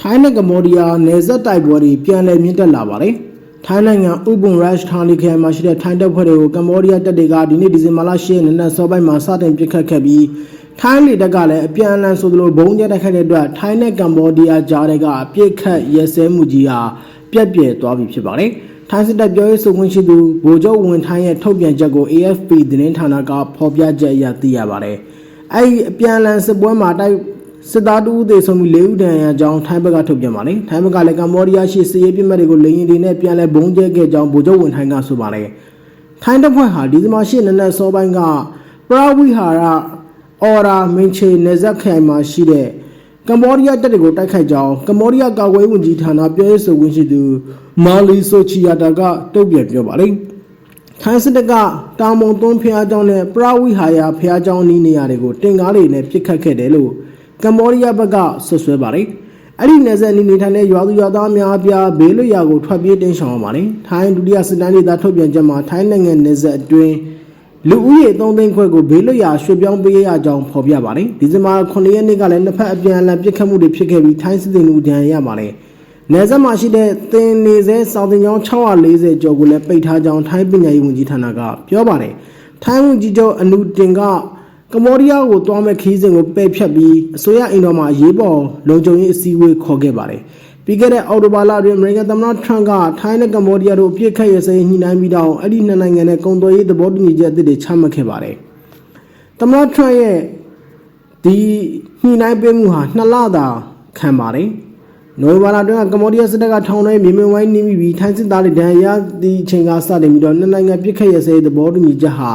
ထိုင်းနဲ့ကမ္ဘောဒီးယားနယ်စပ်တိုက်ပွဲတွေပြန်လည်မြင့်တက်လာပါတယ်။ထိုင်းနိုင်ငံဥပုံရရှ်ဌာနီခရိုင်မှာရှိတဲ့ထိုင်းတပ်ဖွဲ့တွေကိုကမ္ဘောဒီးယားတပ်တွေကဒီနေ့ဒီဇင်ဘာလ10ရက်နေ့နက်စောပိုင်းမှာစတင်ပစ်ခတ်ခဲ့ပြီးထိုင်းလေတပ်ကလည်းအပြန်အလှန်ဆိုသလိုဘုံကျတိုက်ခိုက်တဲ့အတွက်ထိုင်းနဲ့ကမ္ဘောဒီးယားကြားတွေကပြစ်ခတ်ရဲစဲမှုကြီးဟာပြက်ပြဲသွားပြီဖြစ်ပါတယ်။ထိုင်းစစ်တပ်ပြောရေးဆိုခွင့်ရှိသူဗိုလ်ချုပ်ဝင်ထိုင်းရဲ့ထုတ်ပြန်ချက်ကို AFP သတင်းဌာနကဖော်ပြချက်အရသိရပါတယ်။အဲဒီအပြန်အလှန်စစ်ပွဲမှာတိုက် စစ်သားတူဦးသေဆုံးပြီး၄ဦးဒဏ်ရာကြောင်းထိုင်းဘက်ကထုတ်ပြန်ပါတယ်ထိုင်းဘက်ကလည်းကမ္ဘောဒီးယားရှိစစ်ရေးပြစ်မှတ်တွေကိုလေရင်တွေနဲ့ပြန်လည်ဘုံကျဲခဲ့ကြောင်းဗိုလ်ချုပ်ဝန်ထိုင်းကဆိုပါတယ်ထိုင်းတပ်ဖွဲ့ဟာဒီဇင်ဘာ၈ရက်နေ့စောပိုင်းကပရဝိဟာရအော်ရာမင်ချေနေဇက်ခိုင်မှာရှိတဲ့ကမ္ဘောဒီးယားတပ်တွေကိုတိုက်ခိုက်ကြောင်းကမ္ဘောဒီးယားကာကွယ်ရေးဝန်ကြီးဌာနပြောရေးဆိုခွင့်ရှိသူမာလီဆိုချီယာတာကတုံ့ပြန်ပြောပါတယ်ထိုင်းစစ်တပ်ကတောင်ပုံသွန်းဖျားကြောင်းနဲ့ပရဝိဟာရဖျားကြောင်းနီးနေရာတွေကိုတင်ကားတွေနဲ့ပစ်ခတ်ခဲ့တယ်လို့ ကမ္ဘောဒီးယားဘက်ကဆွဆွဲပါတယ်။အဲ့ဒီနယ်စပ်နီးနေထိုင်တဲ့ရွာသူရွာသားများအပြားဘေးလွတ်ရာကိုထွက်ပြေးတင်းရှောင်ရပါတယ်။ထိုင်းဒုတိယစစ်တမ်းဒေသထုတ်ပြန်ချက်မှာထိုင်းနိုင်ငံနယ်စပ်အတွင်းလူဦးရေ3သိန်းခွဲကိုဘေးလွတ်ရာရွှေ့ပြောင်းပေးရကြောင်းဖော်ပြပါတယ်။ဒီဇင်ဘာ9ရက်နေ့ကလည်းနှစ်ဖက်အပြန်အလှန်ပစ်ခတ်မှုတွေဖြစ်ခဲ့ပြီးထိုင်းစစ်သည်လူဒဏ်ရာရပါတယ်။နယ်စပ်မှာရှိတဲ့သင်နေစဲစောင်းတင်ကျောင်း640ကျော်ကိုလည်းပိတ်ထားကြောင်းထိုင်းပညာရေးဝန်ကြီးဌာနကပြောပါတယ်။ထိုင်းဝန်ကြီးချုပ်အနုတင်က ကမ္ဘောဒီးယားကိုတွားမဲ့ခီးစဉ်ကိုပယ်ဖြတ်ပြီးအစိုးရအိမ်တော်မှာရေးပေါ်လုံခြုံရေးအစည်းအဝေးခေါ်ခဲ့ပါတယ်။ပြီးခဲ့တဲ့အောက်တိုဘာလအတွင်းအမေရိကန်သမ္မတထရန့်ကထိုင်းနဲ့ကမ္ဘောဒီးယားတို့အပြစ်ခတ်ရစဲညှိနှိုင်းပြီးတော့အဲ့ဒီနှစ်နိုင်ငံနဲ့ကုန်သွယ်ရေးသဘောတူညီချက်အသစ်တွေချမှတ်ခဲ့ပါတယ်။သမ္မတထရန့်ရဲ့ဒီညှိနှိုင်းပေးမှုဟာနှစ်လသာခံပါတယ်။နိုဝင်ဘာလအတွင်းကကမ္ဘောဒီးယားစစ်တပ်ကထောင်ထဲမြေမြင်ဝိုင်းနှိမိပြီးထိုင်းစစ်သားတွေဒဏ်ရာရသည့်အချိန်ကစတင်ပြီးတော့နှစ်နိုင်ငံပြစ်ခတ်ရစဲသဘောတူညီချက်ဟာ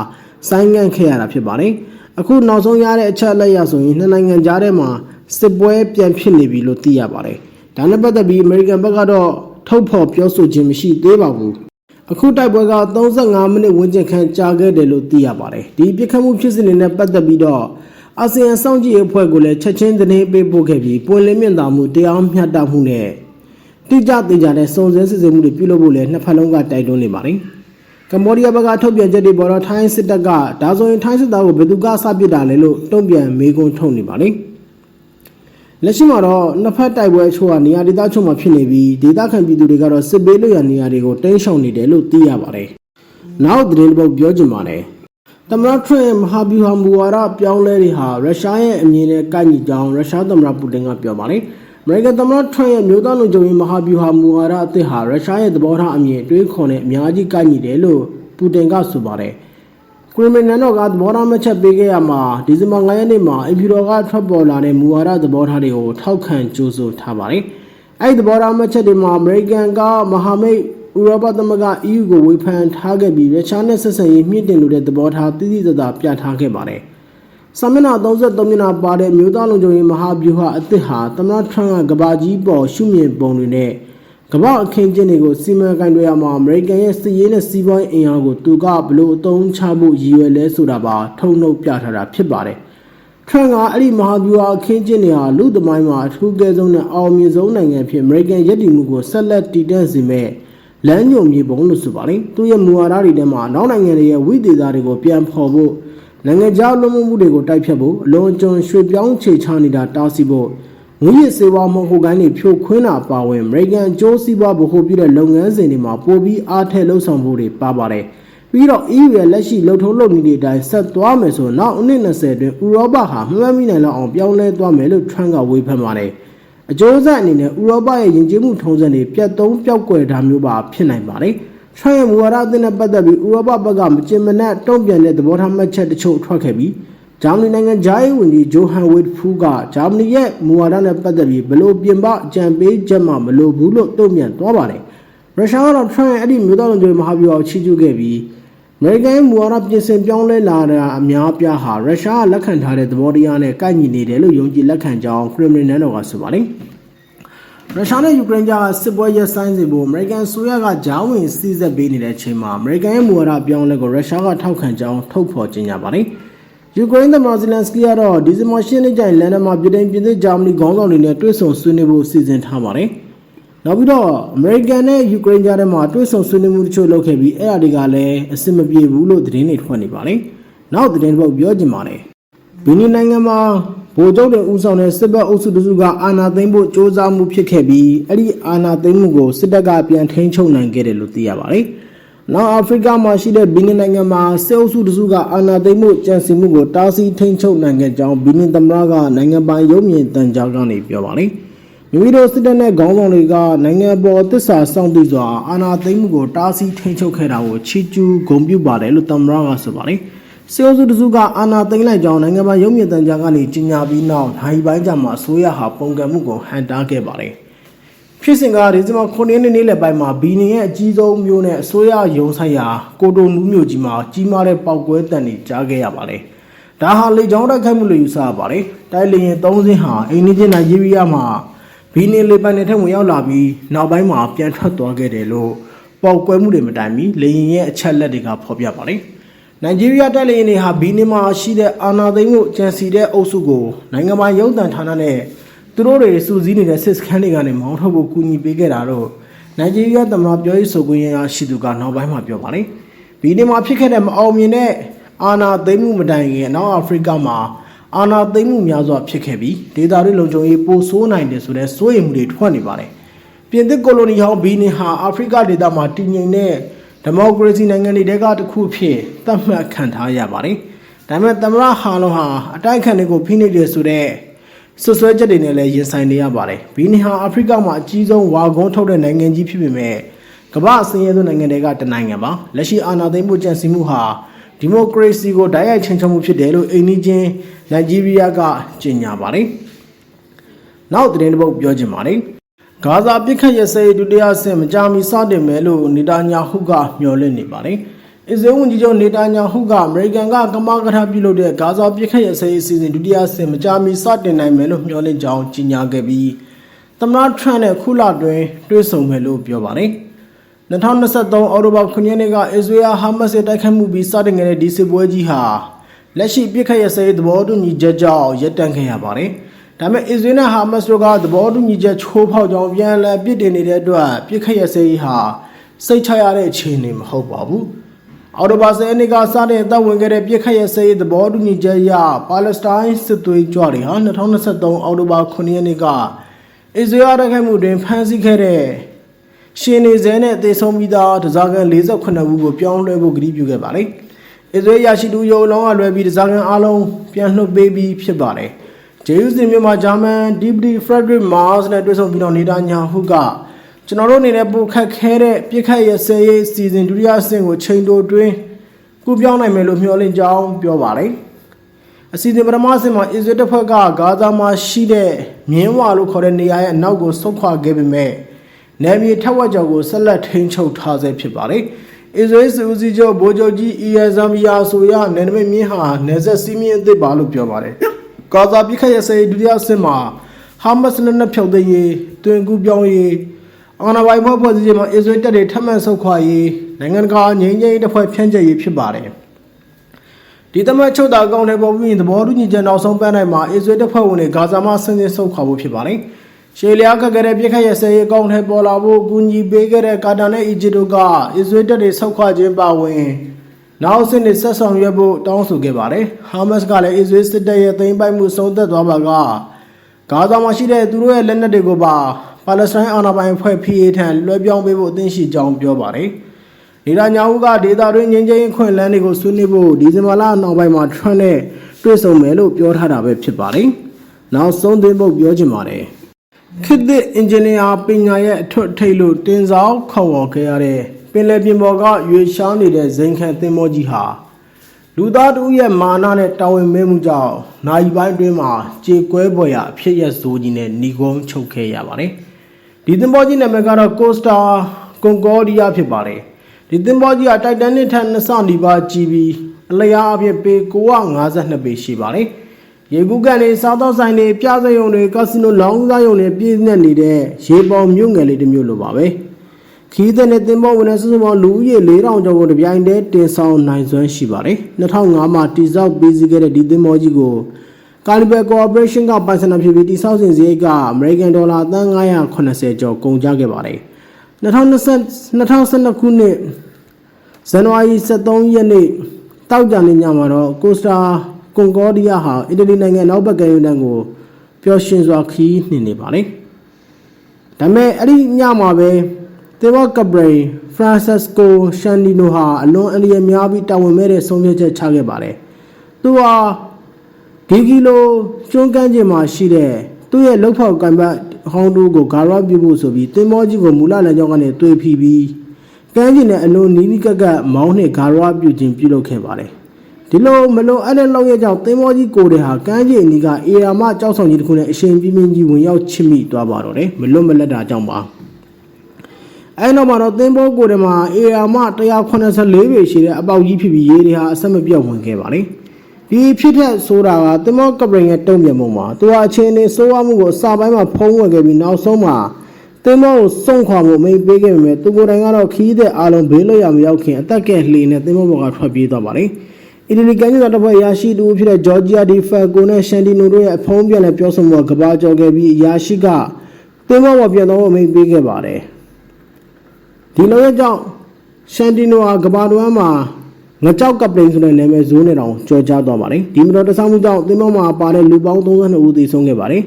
ဆိုင်းငံ့ခဲ့ရတာဖြစ်ပါတယ်။ အခုနောက်ဆုံးရတဲ့အချက်အလက်ရဆိုရင်နှစ်နိုင်ငံကြားထဲမှာစစ်ပွဲပြန်ဖြစ်နေပြီလို့သိရပါတယ်။ဒါနဲ့ပတ်သက်ပြီးအမေရိကန်ဘက်ကတော့ထုတ်ဖော်ပြောဆိုခြင်းမရှိသေးပါဘူး။အခုတိုက်ပွဲက35မိနစ်ဝန်းကျင်ခန့်ကြာခဲ့တယ်လို့သိရပါတယ်။ဒီပြစ်ခတ်မှုဖြစ်စဉ်တွေနဲ့ပတ်သက်ပြီးတော့အာဆီယံစောင့်ကြည့်ရေးအဖွဲ့ကလည်းချက်ချင်းသတင်းပေးပို့ခဲ့ပြီးပွင့်လင်းမြင့်တာမှုတရားမျှတမှုနဲ့တိကျသေးကြတဲ့စုံစမ်းစစ်ဆေးမှုတွေပြုလုပ်ဖို့လည်းနှစ်ဖက်လုံးကတိုက်တွန်းနေပါတယ်။ ကမ္ဘောဒီးယားဘက်ကထုတ်ပြန်ချက်တွေပေါ်တော့ထိုင်းစစ်တပ်ကဒါဆိုရင်ထိုင်းစစ်သားကိုဘယ်သူကစပစ်တာလဲလို့တုံ့ပြန်မေးခွန်းထုတ်နေပါတယ်။လက်ရှိမှာတော့နှစ်ဖက်တိုက်ပွဲအချို့ကနေရာဒေသအချို့မှာဖြစ်နေပြီးဒေသခံပြည်သူတွေကတော့စစ်ဘေးလွတ်ရာနေရာတွေကိုတင်းရှောင်နေတယ်လို့သိရပါတယ်။နောက်သတင်းတစ်ပုဒ်ပြောချင်ပါတယ်။သမ္မတထရန့်မဟာဗျူဟာမူဝါဒပြောင်းလဲတွေဟာရုရှားရဲ့အမြင်နဲ့ကိုက်ညီကြောင်းရုရှားသမ္မတပူတင်ကပြောပါတယ်။ အမေရိကန်သမ္မတထရန့်ရဲ့မျိုးသားလုံခြုံရေးမဟာဗျူဟာမူဝါဒအသစ်ဟာရုရှားရဲ့သဘောထားအမြင်အတွေးခေါ်နဲ့အများကြီးကိုက်ညီတယ်လို့ပူတင်ကဆိုပါတယ်။ကရီမင်နန်တော့ကသဘောထားမှတ်ချက်ပေးခဲ့ရမှာဒီဇင်ဘာ9ရက်နေ့မှာအီပီတော်ကထွက်ပေါ်လာတဲ့မူဝါဒသဘောထားတွေကိုထောက်ခံကြိုးဆိုထားပါတယ်။အဲဒီသဘောထားမှတ်ချက်တွေမှာအမေရိကန်ကမဟာမိတ်ဥရောပသမဂ္ဂ EU ကိုဝေဖန်ထားခဲ့ပြီးရုရှားနဲ့ဆက်ဆံရေးမြင့်တင်လို့တဲ့သဘောထားတိတိကျကျပြထားခဲ့ပါတယ်။ စာမျက်နှာ33မျက်နှာပါတဲ့မြို့သားလုံခြုံရေးမဟာဗျူဟာအသစ်ဟာသမ္မတထရန့်ကကဘာကြီးပေါ်ရှုမြင်ပုံတွေနဲ့ကမ္ဘာအခင်းကျင်းတွေကိုစီမံကိုင်တွယ်ရမှာအမေရိကန်ရဲ့စစ်ရေးနဲ့စီးပွားရေးအင်အားကိုသူကဘလို့အသုံးချဖို့ရည်ရွယ်လဲဆိုတာပါထုံနှုတ်ပြထားတာဖြစ်ပါတယ်။ထရန့်ကအဲ့ဒီမဟာဗျူဟာအခင်းကျင်းတွေဟာလူသမိုင်းမှာအထူးကဲဆုံးနဲ့အောင်မြင်ဆုံးနိုင်ငံဖြစ်အမေရိကန်ရည်တည်မှုကိုဆက်လက်တည်တံ့စေမဲ့လမ်းညွန်မြေပုံလို့ဆိုပါတယ်။သူ့ရဲ့မူဝါဒတွေထဲမှာနောက်နိုင်ငံတွေရဲ့ဝိသေသတွေကိုပြန်ဖော်ဖို့ နိုင်ငံခြားလွှမ်းမိုးမှုတွေကိုတိုက်ဖြတ်ဖို့အလွန်အကျွံရွှေ့ပြောင်းခြေချနေတာတားဆီးဖို့ငွေရည်စေဝါမဟုတ်ကိုင်းတွေဖြိုခွင်းတာပါဝင်အမေရိကန်အကျိုးစီးပွားဗဟိုပြုတဲ့လုပ်ငန်းစဉ်တွေမှာပိုပြီးအားထည့်လှုပ်ဆောင်ဖို့တွေပါပါတယ်။ပြီးတော့ EU ရဲ့လက်ရှိလှုပ်ထုံးလုပ်နည်းတွေအတိုင်းဆက်သွားမယ်ဆိုနောက်အနည်း20အတွင်းဥရောပဟာမှတ်မိနိုင်လောက်အောင်ပြောင်းလဲသွားမယ်လို့ထရန့်ကဝေဖန်ပါတယ်။အကျိုးဆက်အနေနဲ့ဥရောပရဲ့ယဉ်ကျေးမှုထုံးစံတွေပြတ်သုံးပြောက်ကွယ်တာမျိုးပါဖြစ်နိုင်ပါတယ်။ ထရန့်ရဲ့မူဝါဒအသစ်နဲ့ပတ်သက်ပြီးဥရောပဘက်ကမကျင်မနက်တုံ့ပြန်တဲ့သဘောထားမှတ်ချက်တချို့ထွက်ခဲ့ပြီးဂျာမနီနိုင်ငံဂျားရေးဝန်ကြီးဂျိုဟန်ဝစ်ဖူးကဂျာမနီရဲ့မူဝါဒနဲ့ပတ်သက်ပြီးဘလို့ပြင်ပအကြံပေးချက်မှမလိုဘူးလို့တုံ့ပြန်သွားပါတယ်။ရုရှားကတော့ထရန့်ရဲ့အဲ့ဒီမြို့တော်လုံခြုံရေးမဟာဗျူဟာကိုချီးကျူးခဲ့ပြီးအမေရိကန်မူဝါဒပြင်ဆင်ပြောင်းလဲလာတာအများပြားဟာရုရှားကလက်ခံထားတဲ့သဘောတရားနဲ့ကိုက်ညီနေတယ်လို့ယုံကြည်လက်ခံကြောင်းခရမလင်နန်တော်ကဆိုပါတယ်။ ရုရှားနဲ့ယူကရိန်းကြားကစစ်ပွဲရပ်ဆိုင်းစေဖို့အမေရိကန်ဆိုရကဂျာဝင်စီးဆက်ပေးနေတဲ့အချိန်မှာအမေရိကန်ရဲ့မူဝါဒပြောင်းလဲကိုရုရှားကထောက်ခံကြောင်းထုတ်ဖော်ကြေညာပါတယ်။ယူကရိန်းသမ္မတဇီလန်စကီကတော့ဒီဇင်ဘာ10ရက်နေ့ကျရင်လန်ဒန်မှာပြည်တိုင်ပြည်သစ်ဂျာမနီခေါင်းဆောင်တွေနဲ့တွေ့ဆုံဆွေးနွေးဖို့စီစဉ်ထားပါတယ်။နောက်ပြီးတော့အမေရိကန်နဲ့ယူကရိန်းကြားထဲမှာတွေ့ဆုံဆွေးနွေးမှုတချို့လုပ်ခဲ့ပြီးအဲ့အရာတွေကလည်းအဆင်မပြေဘူးလို့သတင်းတွေထွက်နေပါတယ်။နောက်သတင်းတစ်ပုဒ်ပြောချင်ပါတယ်။ဘီနီနိုင်ငံမှာ ဗိုလ်ချုပ်တွေဦးဆောင်တဲ့စစ်ဘက်အုပ်စုတစုကအာဏာသိမ်းဖို့စ조사မှုဖြစ်ခဲ့ပြီးအဲ့ဒီအာဏာသိမ်းမှုကိုစစ်တပ်ကပြန်ထိန်းချုပ်နိုင်ခဲ့တယ်လို့သိရပါတယ်။နောက်အာဖရိကမှာရှိတဲ့ဘီနင်နိုင်ငံမှာစစ်အုပ်စုတစုကအာဏာသိမ်းမှုကြံစည်မှုကိုတားဆီးထိန်းချုပ်နိုင်ခဲ့ကြောင်းဘီနင်သမ္မတကနိုင်ငံပိုင်ရုပ်မြင်သံကြားကနေပြောပါတယ်။မိမိတို့စစ်တပ်နဲ့ခေါင်းဆောင်တွေကနိုင်ငံပေါ်သစ္စာစောင့်သိစွာအာဏာသိမ်းမှုကိုတားဆီးထိန်းချုပ်ခဲ့တာကိုချီးကျူးဂုဏ်ပြုပါတယ်လို့သမ္မတကဆိုပါတယ်။ စေအုပ်စုတစုကအာဏာသိမ်းလိုက်ကြောင်းနိုင်ငံပိုင်ရုပ်မြင်သံကြားကနေကြေညာပြီးနောက်နိုင်ပိုင်းကြမှာအစိုးရဟာပုံကံမှုကိုဟန်တားခဲ့ပါတယ်။ဖြစ်စဉ်ကဒီဇင်ဘာ9ရက်နေ့နေ့လယ်ပိုင်းမှာဘီနင်ရဲ့အကြီးဆုံးမြို့နဲ့အစိုးရရုံးဆိုင်ရာကိုတိုနူးမြို့ကြီးမှာကြီးမားတဲ့ပောက်ကွဲတံတွေကြားခဲ့ရပါတယ်။ဒါဟာလေကြောင်းတိုက်ခိုက်မှုလို့ယူဆရပါတယ်။တိုက်လေရင်၃စင်းဟာအိန္ဒိယနိုင်ဂျီးရီးယားမှာဘီနင်လေပိုင်နယ်ထက်ဝင်ရောက်လာပြီးနောက်ပိုင်းမှာပြန်ထွက်သွားခဲ့တယ်လို့ပောက်ကွဲမှုတွေမတိုင်မီလေရင်ရဲ့အချက်လက်တွေကဖော်ပြပါတယ်။ နိုင်ဂျီးရီးယားတပ်လေရင်တွေဟာဘီနင်မှာရှိတဲ့အာနာသိန်းမှုကြံစီတဲ့အုပ်စုကိုနိုင်ငံပိုင်ရုပ်သံဌာနနဲ့သူတို့တွေစူးစီးနေတဲ့စစ်စခန်းတွေကနေမောင်းထုတ်ဖို့ကူညီပေးခဲ့တာတော့နိုင်ဂျီးရီးယားသမ္မတပြောရေးဆိုခွင့်ရရှိသူကနောက်ပိုင်းမှာပြောပါတယ်။ဘီနင်မှာဖြစ်ခဲ့တဲ့မအောင်မြင်တဲ့အာနာသိန်းမှုမတိုင်ခင်အနောက်အာဖရိကမှာအာနာသိန်းမှုများစွာဖြစ်ခဲ့ပြီးဒေသတွေလုံခြုံရေးပိုဆိုးနိုင်တယ်ဆိုတဲ့စိုးရိမ်မှုတွေထွက်နေပါတယ်။ပြင်သစ်ကိုလိုနီဟောင်းဘီနင်ဟာအာဖရိကဒေသမှာတည်ငြိမ်တဲ့ ဒီမိုကရေစီနိုင်ငံတွေတဲကတစ်ခုဖြစ်သတ်မှတ်ခံထားရပါတယ်။ဒါပေမဲ့သမ္မတဟာလုံးဟာအတိုက်အခံတွေကိုဖိနှိပ်တယ်ဆိုတဲ့ဆွဆွဲချက်တွေနဲ့လည်းရင်ဆိုင်နေရပါတယ်။ဘီနင်ဟာအာဖရိကမှာအကြီးဆုံးဝါကုန်းထုတ်တဲ့နိုင်ငံကြီးဖြစ်ပေမဲ့ကမ္ဘာအစင်းရဲဆုံးနိုင်ငံတွေကတနိုင်ငံပါ။လက်ရှိအာဏာသိမ်းမှုကြံစည်မှုဟာဒီမိုကရေစီကိုတိုက်ရိုက်ချင်းချုံမှုဖြစ်တယ်လို့အိန္ဒိချင်းနိုင်ဂျီးရီးယားကကြေညာပါတယ်။နောက်သတင်းတစ်ပုဒ်ပြောချင်ပါတယ်။ ဂါဇာပြစ်ခတ်ရစဲဒုတိယဆင့်မကြာမီစတင်မယ်လို့နေတာညာဟုကမျှော်လင့်နေပါတယ်။အစ္စရေးဝန်ကြီးချုပ်နေတာညာဟုကအမေရိကန်ကကမကထပြုလုပ်တဲ့ဂါဇာပြစ်ခတ်ရစဲအစီအစဉ်ဒုတိယဆင့်မကြာမီစတင်နိုင်မယ်လို့မျှော်လင့်ကြောင်းကြေညာခဲ့ပြီးသမ္မတထရန့်နဲ့ခုလတွင်တွေ့ဆုံမယ်လို့ပြောပါတယ်။2023အောက်တိုဘာ9ရက်နေ့ကအစ္စရေးဟာမတ်စ်ရဲ့တိုက်ခိုက်မှုပြီးစတင်ခဲ့တဲ့ဒီစစ်ပွဲကြီးဟာလက်ရှိပြစ်ခတ်ရစဲသဘောတူညီချက်ကြောင့်ရပ်တန့်ခဲ့ရပါတယ်။ ဒါပေမဲ့အစ္စရေးနဲ့ဟာမတ်စ်တို့ကသဘောတူညီချက်ချိုးဖောက်ကြောင်းပြန်လည်ပြစ်တင်နေတဲ့အတွက်ပြစ်ခတ်ရစဲကြီးဟာစိတ်ချရတဲ့အခြေအနေမဟုတ်ပါဘူး။အော်တိုဘာ10ရက်နေ့ကစတဲ့အသက်ဝင်ခဲ့တဲ့ပြစ်ခတ်ရစဲသဘောတူညီချက်အရပါလက်စတိုင်းစစ်သွေးကြွတွေဟာ2023အောက်တိုဘာ9ရက်နေ့ကအစ္စရေးတိုက်ခိုက်မှုတွင်ဖမ်းဆီးခဲ့တဲ့ရှင်နေစဲနဲ့သေဆုံးပြီးသားတစားကန်48ဦးကိုပြောင်းလဲဖို့ကတိပြုခဲ့ပါတယ်။အစ္စရေးရရှိသူရုံလုံးကလွယ်ပြီးတစားကန်အားလုံးပြန်လွှတ်ပေးပြီးဖြစ်ပါတယ်။ ဂျေရုစလင်မြို့မှာဂျာမန်ဒီပတီဖရက်ဒရစ်မားစ်နဲ့တွေ့ဆုံပြီးတော့နေတာညာဟုကကျွန်တော်တို့အနေနဲ့ပိုခက်ခဲတဲ့ပြစ်ခတ်ရစဲရေးစီစဉ်ဒုတိယအဆင့်ကိုချိန်တိုတွင်းကုပြောင်းနိုင်မယ်လို့မျှော်လင့်ကြောင်းပြောပါတယ်။အစီအစဉ်ပထမအဆင့်မှာအစ္စရေးတပ်ဖွဲ့ကဂါဇာမှာရှိတဲ့မြင်းဝါလို့ခေါ်တဲ့နေရာရဲ့အနောက်ကိုဆုတ်ခွာခဲ့ပေမဲ့နယ်မြေထက်ဝက်ကျော်ကိုဆက်လက်ထိန်းချုပ်ထားဆဲဖြစ်ပါတယ်။အစ္စရေးစစ်ဦးစီးချုပ်ဗိုလ်ချုပ်ကြီးအီယန်ဇမ်ဘီယာဆိုရနယ်နိမိတ်မြင်းဟာနယ်ဆက်စီးမြင့်အသစ်ပါလို့ပြောပါတယ်။ ဂါဇာပြည်ခတ်ရစေဒုတိယအဆင့်မှာဟာမတ်စ်လက်နက်ဖြုတ်သိမ်းရေးတွင်ကူပြောင်းရေးအာဏာပိုင်ဖွဲ့ဖွဲ့စည်းခြင်းမှာအစ္စရေးတပ်တွေထပ်မံဆုတ်ခွာရေးနိုင်ငံတကာငြိမ်းချမ်းရေးတပ်ဖွဲ့ဖြန့်ကျက်ရေးဖြစ်ပါတယ်။ဒီသမတ်ချုပ်တာကောင်းတဲ့ပေါ်ပြီးသဘောတူညီချက်နောက်ဆုံးပန်းတိုင်းမှာအစ္စရေးတပ်ဖွဲ့ဝင်တွေဂါဇာမှာဆင်းဆင်းဆုတ်ခွာဖို့ဖြစ်ပါတယ်။ရှေလျားခက်ခဲ့တဲ့ပြစ်ခတ်ရစဲရေးအကောင့်ထဲပေါ်လာဖို့ကူညီပေးခဲ့တဲ့ကာတာနဲ့အီဂျစ်တို့ကအစ္စရေးတပ်တွေဆောက်ခွာခြင်းပါဝင် နောက်စစ်နေဆက်ဆောင်ရွက်ဖို့တောင်းဆိုခဲ့ပါတယ်။ဟာမတ်စ်ကလည်းအစ္စရေးစစ်တပ်ရဲ့သိမ်းပိုက်မှုဆုံးသက်သွားပါကဂါဇာမှာရှိတဲ့သူတို့ရဲ့လက်နက်တွေကိုပါပါလက်စတိုင်းအာဏာပိုင်အဖွဲ့ဖိအေးထံလွှဲပြောင်းပေးဖို့အသင့်ရှိကြောင်းပြောပါတယ်။ဒေတာညာဦးကဒေတာတွင်ငင်းချင်းခွင့်လန်းတွေကိုဆွေးနွေးဖို့ဒီဇင်ဘာလနောက်ပိုင်းမှာထရန့်နဲ့တွေ့ဆုံမယ်လို့ပြောထားတာပဲဖြစ်ပါတယ်။နောက်ဆုံးသင်းပုတ်ပြောချင်ပါတယ်။ခေတ်သစ်အင်ဂျင်နီယာပညာရဲ့အထွတ်ထိပ်လို့တင်ဆောင်ခေါ်ဝေါ်ခဲ့ရတဲ့ ပင်လယ်ပြင်ပေါ်ကရွေရှားနေတဲ့ဇိမ်ခံသင်္ဘောကြီးဟာလူသားတို့ရဲ့မာနနဲ့တာဝန်မဲမှုကြောင့်နိုင်ပိုင်းအတွင်းမှာကြေကွဲပေါ်ရအဖြစ်ရဆိုးကြီးနဲ့ညီကုန်းချုပ်ခဲ့ရပါတယ်။ဒီသင်္ဘောကြီးနာမည်ကတော့ Costa Concordia ဖြစ်ပါတယ်။ဒီသင်္ဘောကြီးကတိုက်တန်နစ်ထက်နှစ်ဆနီးပါးကြီးပြီးအလျားအဖြစ်ပေ952ပေရှိပါတယ်။ရေကူးကန်တွေစားသောက်ဆိုင်တွေပြစရုံတွေကစီနိုလောင်းစားရုံတွေပြည့်နေနေတဲ့ရေပေါ်မြို့ငယ်လေးတစ်မြို့လိုပါပဲ ခီးတဲ့နဲ့တင်ပေါ်ဝင်တဲ့စုစုပေါင်းလူဦးရေ4000ကျော်ကိုတပြိုင်တည်းတင်ဆောင်နိုင်စွမ်းရှိပါတယ်2005မှာတိစောက်ပြီးစီးခဲ့တဲ့ဒီတင်ပေါ်ကြီးကိုကာလီဘယ်ကော်ပိုရေးရှင်းကပိုင်ဆိုင်တာဖြစ်ပြီးတိစောက်စဉ်စရိတ်ကအမေရိကန်ဒေါ်လာသန်း980ကျော်ကုန်ကျခဲ့ပါတယ်2020 2012ခုနှစ်ဇန်နဝါရီ23ရက်နေ့တောက်ကြနေညမှာတော့ကိုစတာကွန်ကောဒီယာဟာအီတလီနိုင်ငံနောက်ဘက်ကမ်းရိုးတန်းကိုပျော်ရွှင်စွာခီးနှင်နေပါတယ်။ဒါပေမဲ့အဲ့ဒီညမှာပဲ တေဘော့ကပရိဖရန်ဆက်စကိုရှန်ဒီနိုဟာအလွန်အလျက်များပြီးတာဝန်မဲ့တဲ့ဆုံးဖြတ်ချက်ချခဲ့ပါတယ်။သူဟာဒီကီလိုကျွန်းကန်းကျင်မှာရှိတဲ့သူ့ရဲ့လောက်ဖောက်ကံပတ်ဟောင်းတို့ကိုဂါရဝပြုဖို့ဆိုပြီးတင်မောကြီးကိုမူလလမ်းကြောင်းကနေတွေးဖီပြီးကန်းကျင်နဲ့အလွန်နီးနီးကပ်ကပ်မောင်းနဲ့ဂါရဝပြုခြင်းပြုလုပ်ခဲ့ပါတယ်။ဒီလိုမလွန်အဲ့တဲ့လောက်ရဲ့ကြောင့်တင်မောကြီးကိုတဲ့ဟာကန်းကျင်အနီးကအေယာမကြောက်ဆောင်ကြီးတစ်ခုနဲ့အရှင်ပြင်းပြင်းကြီးဝင်ရောက်ချစ်မိသွားပါတော့တယ်။မလွတ်မလက်တာကြောင့်ပါ။ အဲနောက်မှာတော့သင်းဘောကိုယ်ထဲမှာအေယာမ184ပေရှိတဲ့အပေါက်ကြီးဖြစ်ပြီးရေတွေဟာအဆက်မပြတ်ဝင်ခဲ့ပါလေ။ဒီဖြစ်တဲ့ဆိုတာကသင်းဘောကပရင်ရဲ့တုံ့ပြန်မှုမှာသူဟာအချင်းနဲ့စိုးဝါမှုကိုအစာပိုင်းမှာဖုံးဝယ်ခဲ့ပြီးနောက်ဆုံးမှာသင်းဘောကိုစုံခွာဖို့အမိန့်ပေးခဲ့ပေမဲ့သူကိုယ်တိုင်ကတော့ခီးတဲ့အားလုံးဘေးလွတ်ရမရောက်ခင်အသက်ကဲလှေနဲ့သင်းဘောဘောကထွက်ပြေးသွားပါလေ။အီတလီကန်ကျတဲ့ဘက်ရာရှိတူဖြစ်တဲ့ဂျော်ဂျီယာဒီဖက်ကိုနဲ့ရှန်တီနိုတို့ရဲ့အဖုံးပြန်နဲ့ပြောဆိုမှုကကဘာကျော်ခဲ့ပြီးရာရှိကသင်းဘောဘောပြန်တော့အမိန့်ပေးခဲ့ပါတယ်။ ဒီလိုရကြောင့်ရှန်တီနိုဟာကဘာတွမ်းမှာငကြောက်ကပလိန်ဆိုတဲ့နာမည်ဇိုးနဲ့တောင်ကြော်ကြားသွားပါတယ်ဒီမတော်တဆမှုကြောင့်သင်္ဘောမှာပါတဲ့လူပေါင်း32ဦးသေဆုံးခဲ့ပါတယ်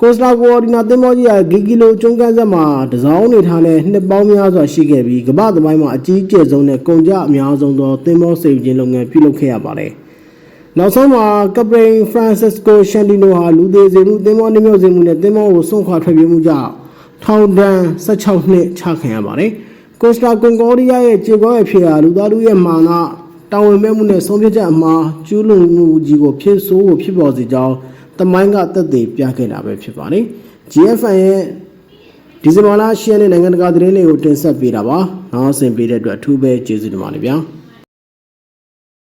ကိုစတာကိုအော်ဒီနာသင်္ဘောကြီးဟာဂီဂီလိုကျုံးကန်းဆက်မှာတစောင်းနေထားတဲ့နှစ်ပေါင်းများစွာရှိခဲ့ပြီးကမ္ဘာသမိုင်းမှာအကြီးကျယ်ဆုံးနဲ့ကုန်ကြအများဆုံးသောသင်္ဘောစိတ်ချင်းလုပ်ငန်းပြုလုပ်ခဲ့ရပါတယ်နောက်ဆုံးမှာကပရိန်ဖရန်စစ်ကိုရှန်တီနိုဟာလူသေးစေမှုသင်္ဘောနှမျိုးစေမှုနဲ့သင်္ဘောကိုစွန့်ခွာထွက်ပြေးမှုကြောင့်ထောင်ဒဏ်16နှစ်ချခံရပါတယ်။ ကိုစတာကွန်ဂေါဒီးယားရဲ့ခြေကောရဲ့ဖြစ်ရာလူသားတို့ရဲ့မာနတာဝန်မဲ့မှုနဲ့ဆုံးဖြတ်ချက်အမှားကျူးလွန်မှုကြီးကိုဖြစ်ဆိုးဖို့ဖြစ်ပေါ်စေကြောင်းတမိုင်းကသက်သေပြခဲ့တာပဲဖြစ်ပါတယ်။ GFN ရဲ့ဒီဇင်ဘာလ10ရက်နေ့နိုင်ငံတကာသတင်းတွေကိုတင်ဆက်ပေးတာပါ။နောက်ဆင်ပေးတဲ့အတွက်အထူးပဲကျေးဇူးတင်ပါတယ်ဗျာ။